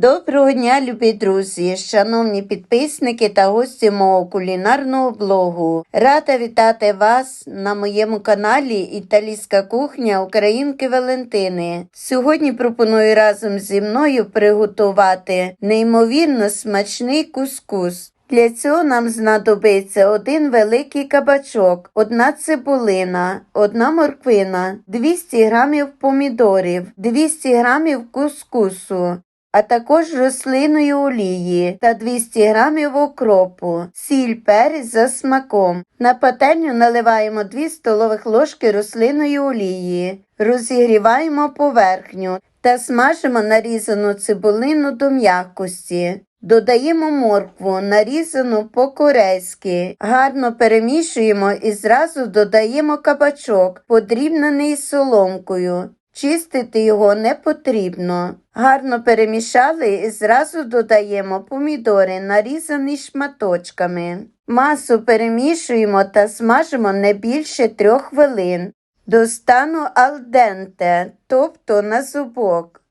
Доброго дня, любі друзі, шановні підписники та гості мого кулінарного блогу. Рада вітати вас на моєму каналі Італійська кухня Українки Валентини. Сьогодні пропоную разом зі мною приготувати неймовірно смачний кускус. Для цього нам знадобиться один великий кабачок, одна цибулина, одна морквина, 200 грамів помідорів, 200 грамів кускусу, а також рослинної олії та 200 грамів окропу, сіль перець за смаком. На пательню наливаємо 2 столових ложки рослинної олії, розігріваємо поверхню та смажимо нарізану цибулину до м'якості. Додаємо моркву, нарізану по-корейськи. Гарно перемішуємо і зразу додаємо кабачок, подрібнений соломкою. Чистити його не потрібно. Гарно перемішали і зразу додаємо помідори, нарізані шматочками. Масу перемішуємо та смажимо не більше трьох хвилин. До стану алденте, тобто на зубок.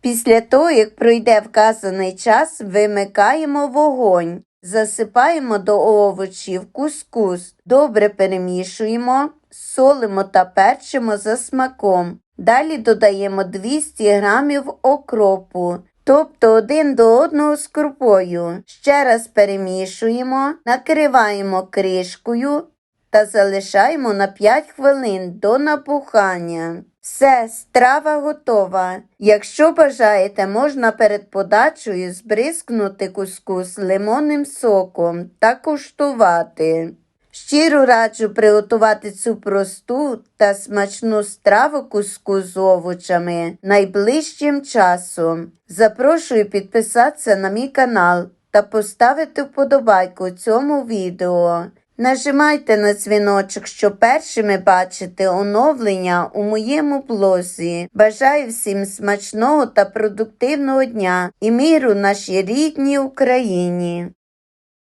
Після того, як пройде вказаний час, вимикаємо вогонь, засипаємо до овочів кускус, добре перемішуємо, солимо та перчимо за смаком. Далі додаємо 200 грамів окропу, тобто один до одного з крупою. Ще раз перемішуємо, накриваємо кришкою та залишаємо на 5 хвилин до набухання. Все, страва готова. Якщо бажаєте, можна перед подачею збризкнути кускус лимонним соком та куштувати. Щиро раджу приготувати цю просту та смачну страву куску з овочами найближчим часом. Запрошую підписатися на мій канал та поставити вподобайку цьому відео. Нажимайте на дзвіночок, щоб першими бачити оновлення у моєму блозі. Бажаю всім смачного та продуктивного дня і миру нашій рідній Україні.